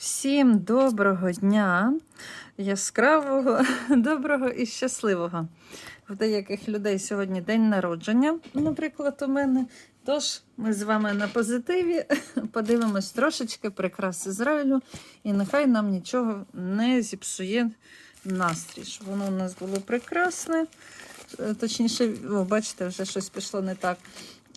Всім доброго дня, яскравого, доброго і щасливого. В деяких людей сьогодні день народження, наприклад, у мене. Тож ми з вами на позитиві подивимось трошечки прикрас Ізраїлю, і нехай нам нічого не зіпсує настрій. Воно у нас було прекрасне. Е, Точніше, о, бачите, вже щось пішло не так.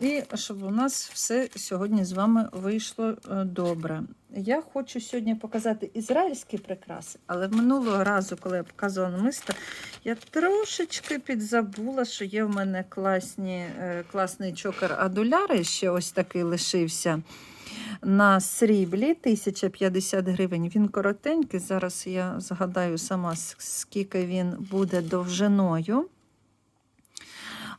І щоб у нас все сьогодні з вами вийшло е, добре. Я хочу сьогодні показати ізраїльські прикраси, але минулого разу, коли я показувала намисто, я трошечки підзабула, що є в мене класні, е, класний чокер адуляри, ще ось такий лишився. На сріблі 1050 гривень. Він коротенький. Зараз я згадаю сама, скільки він буде довжиною.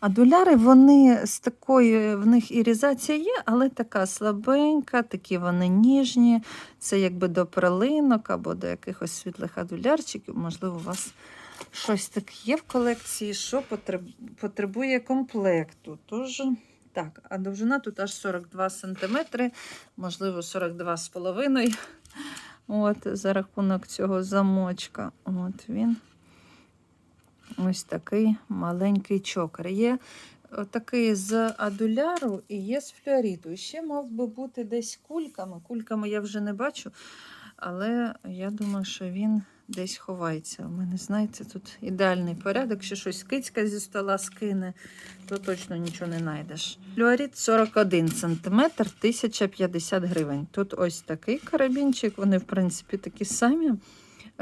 А доляри, вони з такою, в них ірізація є, але така слабенька, такі вони ніжні. Це якби до прилинок або до якихось світлих адулярчиків. Можливо, у вас щось таке є в колекції, що потребує комплекту. Тож, так, а довжина тут аж 42 см, можливо, 42,5 От, за рахунок цього замочка. От він. Ось такий маленький чокер. Є такий з адуляру і є з флюоріту. Ще мав би бути десь кульками. Кульками я вже не бачу, але я думаю, що він десь ховається. У мене, знаєте, тут ідеальний порядок. Якщо щось кицька зі стола скине, то точно нічого не знайдеш. Флюорит 41 см, 1050 гривень. Тут ось такий карабінчик, вони, в принципі, такі самі.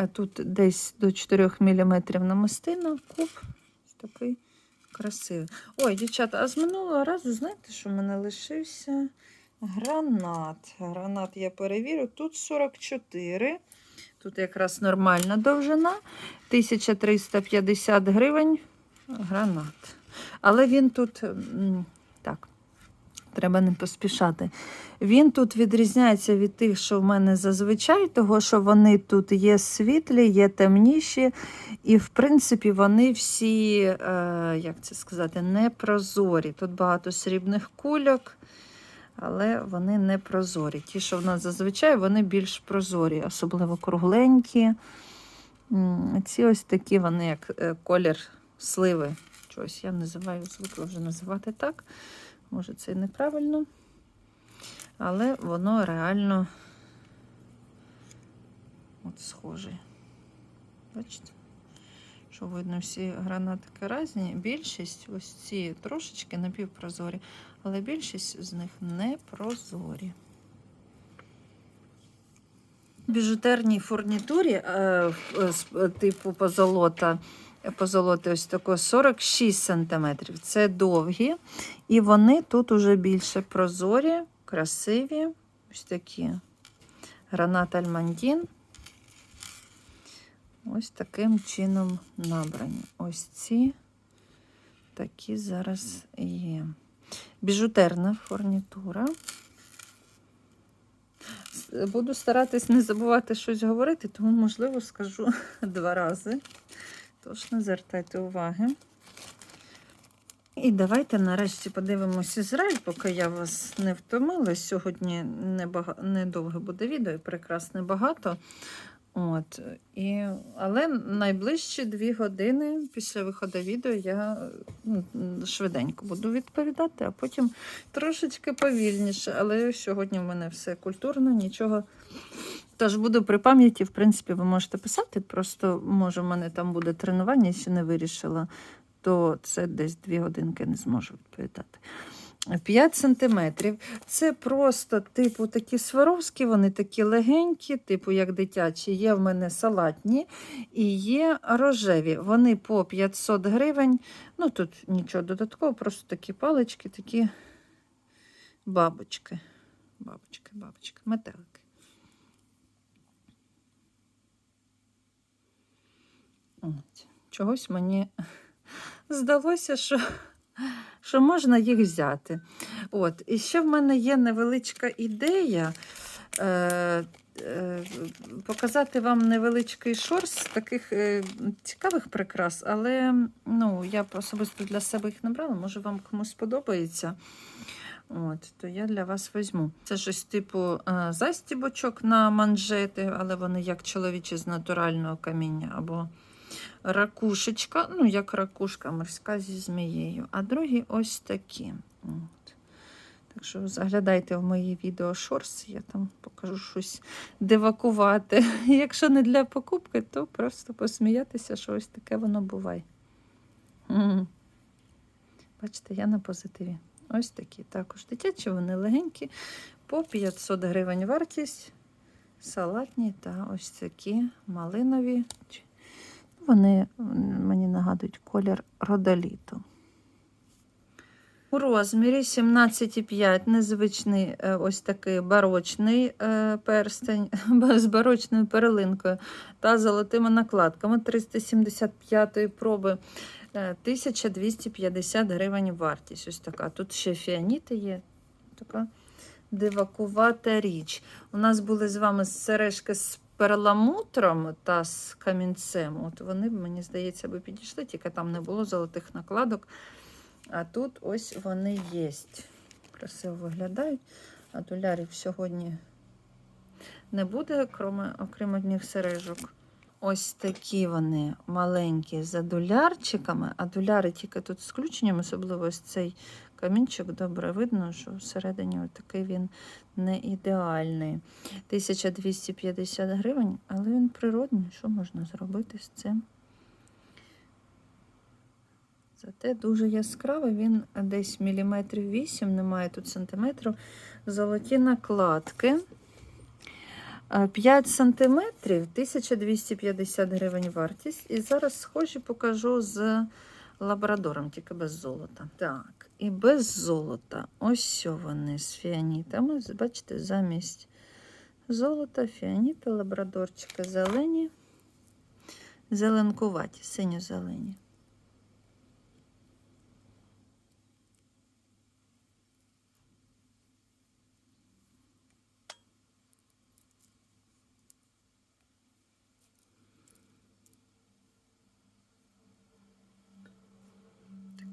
Тут десь до 4 мм намистина, куб. Такий красивий. Ой, дівчата, а з минулого разу, знаєте, що в мене лишився гранат. Гранат я перевірю. Тут 44. Тут якраз нормальна довжина. 1350 гривень гранат. Але він тут, треба не поспішати. Він тут відрізняється від тих, що в мене зазвичай, того що вони тут є світлі, є темніші, і, в принципі, вони всі, е, як це сказати, не прозорі. Тут багато срібних кульок, але вони не прозорі. Ті, що в нас зазвичай, вони більш прозорі, особливо кругленькі. Ці ось такі, вони як е, колір сливи. Чогось я називаю, звикла вже називати так. Може, це і неправильно. Але воно реально от схоже. Бачите? Що видно, всі гранатики різні. Більшість, ось ці трошечки напівпрозорі, але більшість з них не прозорі. В біжутерній фурнітурі е, е, типу позолота, позолоти ось такого 46 см. Це довгі. І вони тут уже більше прозорі, красиві. Ось такі. Гранат Альмандін. Ось таким чином набрані. Ось ці такі зараз є. Біжутерна фурнітура. Буду старатись не забувати щось говорити, тому, можливо, скажу два рази. Тож не звертайте уваги. І давайте нарешті подивимось Ізраїль, поки я вас не втомила. Сьогодні недовге буде відео, і прекрасне багато. От. І... Але найближчі дві години після виходу відео я ну, швиденько буду відповідати, а потім трошечки повільніше. Але сьогодні в мене все культурно, нічого. Тож буду при пам'яті, в принципі, ви можете писати. Просто, може, в мене там буде тренування, ще не вирішила, то це десь дві годинки не зможу відповідати. 5 сантиметрів. Це просто, типу, такі сваровські, вони такі легенькі, типу, як дитячі. Є в мене салатні і є рожеві. Вони по 500 гривень. Ну, тут нічого додаткового, просто такі палички, такі бабочки. Бабочки, бабочки, метелики. Чогось мені здалося, що, що можна їх взяти. От. І ще в мене є невеличка ідея. Е, е, показати вам невеличкий шорс таких е, цікавих прикрас, але ну, я особисто для себе їх не брала, може вам комусь сподобається. От, то я для вас візьму. Це щось типу е, застібочок на манжети, але вони як чоловічі з натурального каміння, або ракушечка, ну, як ракушка морська зі змією. А другі ось такі. От. Так що заглядайте в мої відео шорс, я там покажу щось дивакувати. Якщо не для покупки, то просто посміятися, що ось таке воно буває. Бачите, я на позитиві. Ось такі також дитячі, вони легенькі, по 500 гривень вартість. Салатні та ось такі малинові. Вони мені нагадують колір родоліту. У розмірі 17,5 незвичний е, ось такий барочний е, перстень з барочною перелинкою та золотими накладками 375 проби. Е, 1250 гривень вартість. Ось така. Тут ще фіаніти є. Така дивакувата річ. У нас були з вами сережки з перламутром та з камінцем. От вони, мені здається, би підійшли, тільки там не було золотих накладок. А тут ось вони є. Красиво виглядають. А долярів сьогодні не буде, крім, окрім одних сережок. Ось такі вони маленькі за долярчиками, а доляри тільки тут з включенням, особливо ось цей камінчик, добре видно, що всередині такий він не ідеальний. 1250 гривень, але він природний. Що можна зробити з цим? Зате дуже яскравий, він десь міліметрів 8, немає тут сантиметрів. Золоті накладки. 5 сантиметрів 1250 гривень вартість. І зараз схожі покажу з лабрадором, тільки без золота. Так, і без золота. Ось вони з фіанітами. Бачите, замість золота, фіаніти, лабрадорчики зелені, зеленкуваті, синьо-зелені.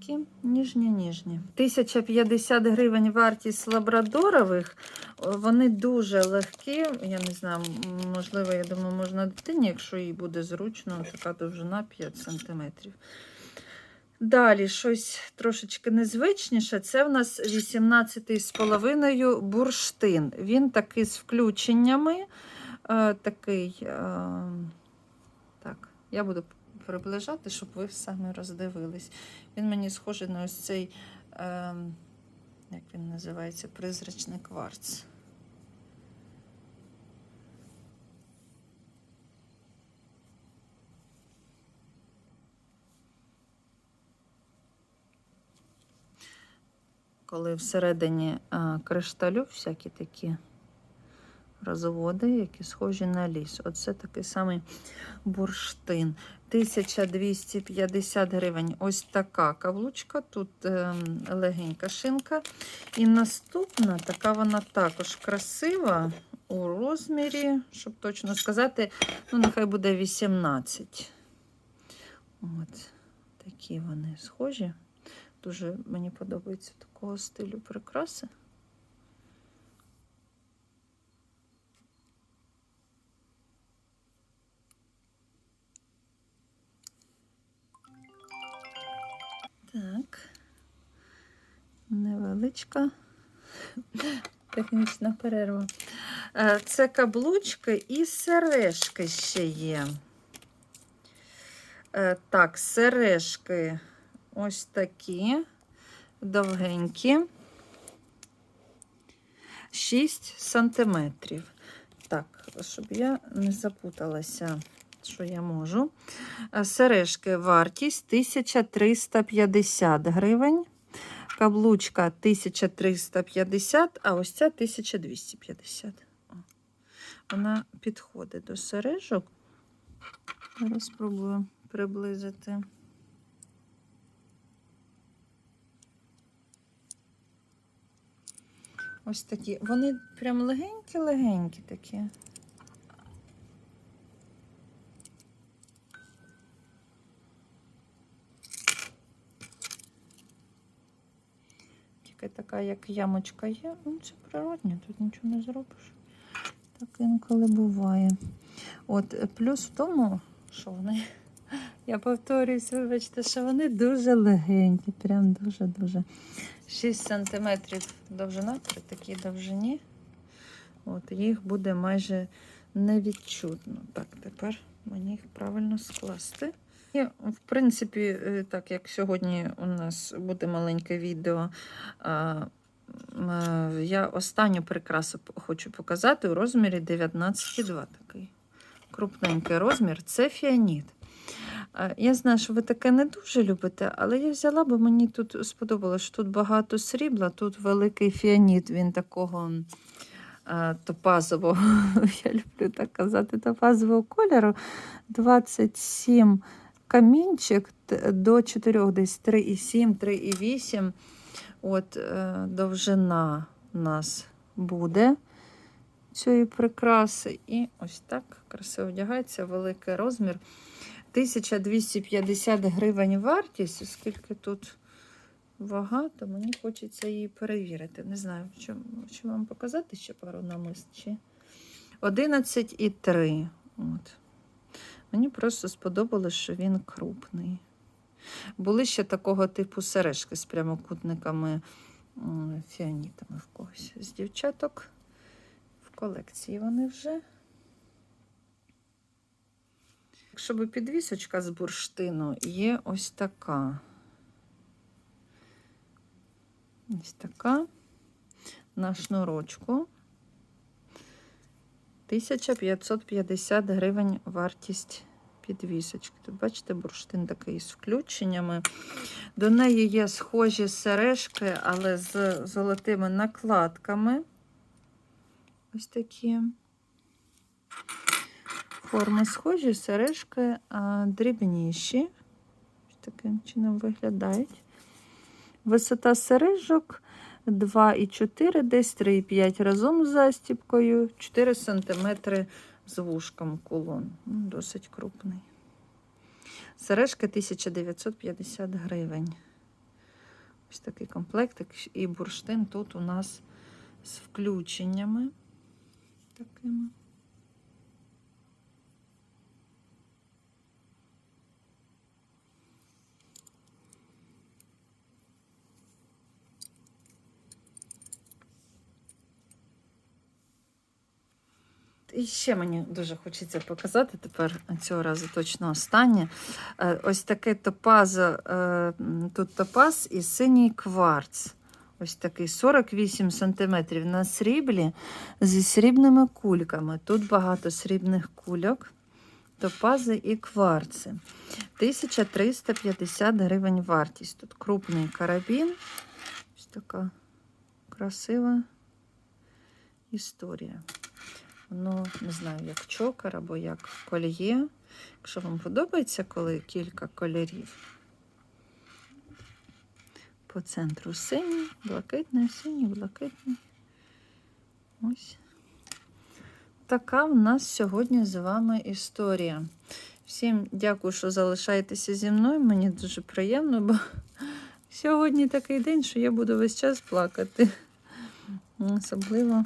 Такі ніжні-ніжні. 1050 гривень вартість лабрадорових. Вони дуже легкі. Я не знаю, можливо, я думаю, можна дитині, якщо їй буде зручно, така довжина 5 см. Далі щось трошечки незвичніше. Це в нас 18,5 бурштин. Він такий з включеннями. Е, такий, е, так, я буду приближати, щоб ви самі роздивились. Він мені схожий на ось цей, е, як він називається, призрачний кварц. Коли всередині е, кришталю всякі такі розводи, які схожі на ліс. Оце такий самий бурштин. 1250 гривень. Ось така каблучка. Тут ем, легенька шинка. І наступна, така вона також красива у розмірі, щоб точно сказати, ну, нехай буде 18. От, такі вони схожі. Дуже мені подобається такого стилю прикраси. Так. Невеличка технічна перерва. Е, Це каблучки і сережки ще є. Е, Так, сережки ось такі, довгенькі. 6 сантиметрів. Так, щоб я не запуталася, що я можу. Е, Сережки вартість 1350 гривень. Каблучка 1350, а ось ця 1250. Вона підходить до сережок. Зараз спробую приблизити. Ось такі. Вони прям легенькі-легенькі такі. Тільки трошки така, як ямочка є. Ну, це природне, тут нічого не зробиш. Так інколи буває. От плюс в тому, що вони, я повторююсь, вибачте, що вони дуже легенькі, прям дуже-дуже. 6 см довжина при такій довжині. От, їх буде майже невідчутно. Так, тепер мені їх правильно скласти. І, в принципі, е, так як сьогодні у нас буде маленьке відео, е, я останню прикрасу хочу показати у розмірі 19,2 такий. Крупненький розмір це фіаніт. Я знаю, що ви таке не дуже любите, але я взяла, бо мені тут сподобалось, що тут багато срібла, тут великий фіаніт, він такого топазового, я люблю так казати, топазового кольору. 27 камінчик до 4, десь 3,7, 3,8. От е, довжина у нас буде цієї прикраси. І ось так красиво одягається, великий розмір. 1250 гривень вартість, оскільки тут вага, то мені хочеться її перевірити. Не знаю, чи, чи вам показати ще пару намист. Чи... 11,3. От. Мені просто сподобалось, що він крупний. Були ще такого типу сережки з прямокутниками фіанітами в когось. З дівчаток в колекції вони вже. Щоб підвісочка з бурштину є ось така. Ось така на шнурочку. 1550 гривень вартість підвісочки. Тут, бачите, бурштин такий з включеннями. До неї є схожі сережки, але з золотими накладками. Ось такі. Форми схожі, сережки а, дрібніші. Таким чином виглядають. Висота сережок 2,4, десь 3,5 разом з застіпкою, 4 см з вушком кулон. Ну, Досить крупний. Сережки 1950 гривень. Ось такий комплектик. І бурштин тут у нас з включеннями такими. І ще мені дуже хочеться показати тепер цього разу точно останнє. Е, Ось таке топаз, е, тут топаз і синій кварц. Ось такий 48 см на сріблі зі срібними кульками. Тут багато срібних кульок, топази і кварци. 1350 гривень вартість. Тут крупний карабін. Ось така красива історія. Воно не знаю, як чокер або як кольє. Якщо вам подобається, коли кілька кольорів. По центру синій, блакитний, синій, блакитний. Ось. Така в нас сьогодні з вами історія. Всім дякую, що залишаєтеся зі мною. Мені дуже приємно, бо сьогодні такий день, що я буду весь час плакати. Особливо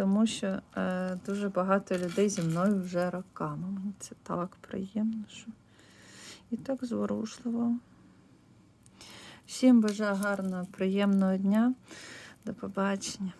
тому що е, дуже багато людей зі мною вже роками. Мені це так приємно, що і так зворушливо. Всім бажаю гарного, приємного дня. До побачення.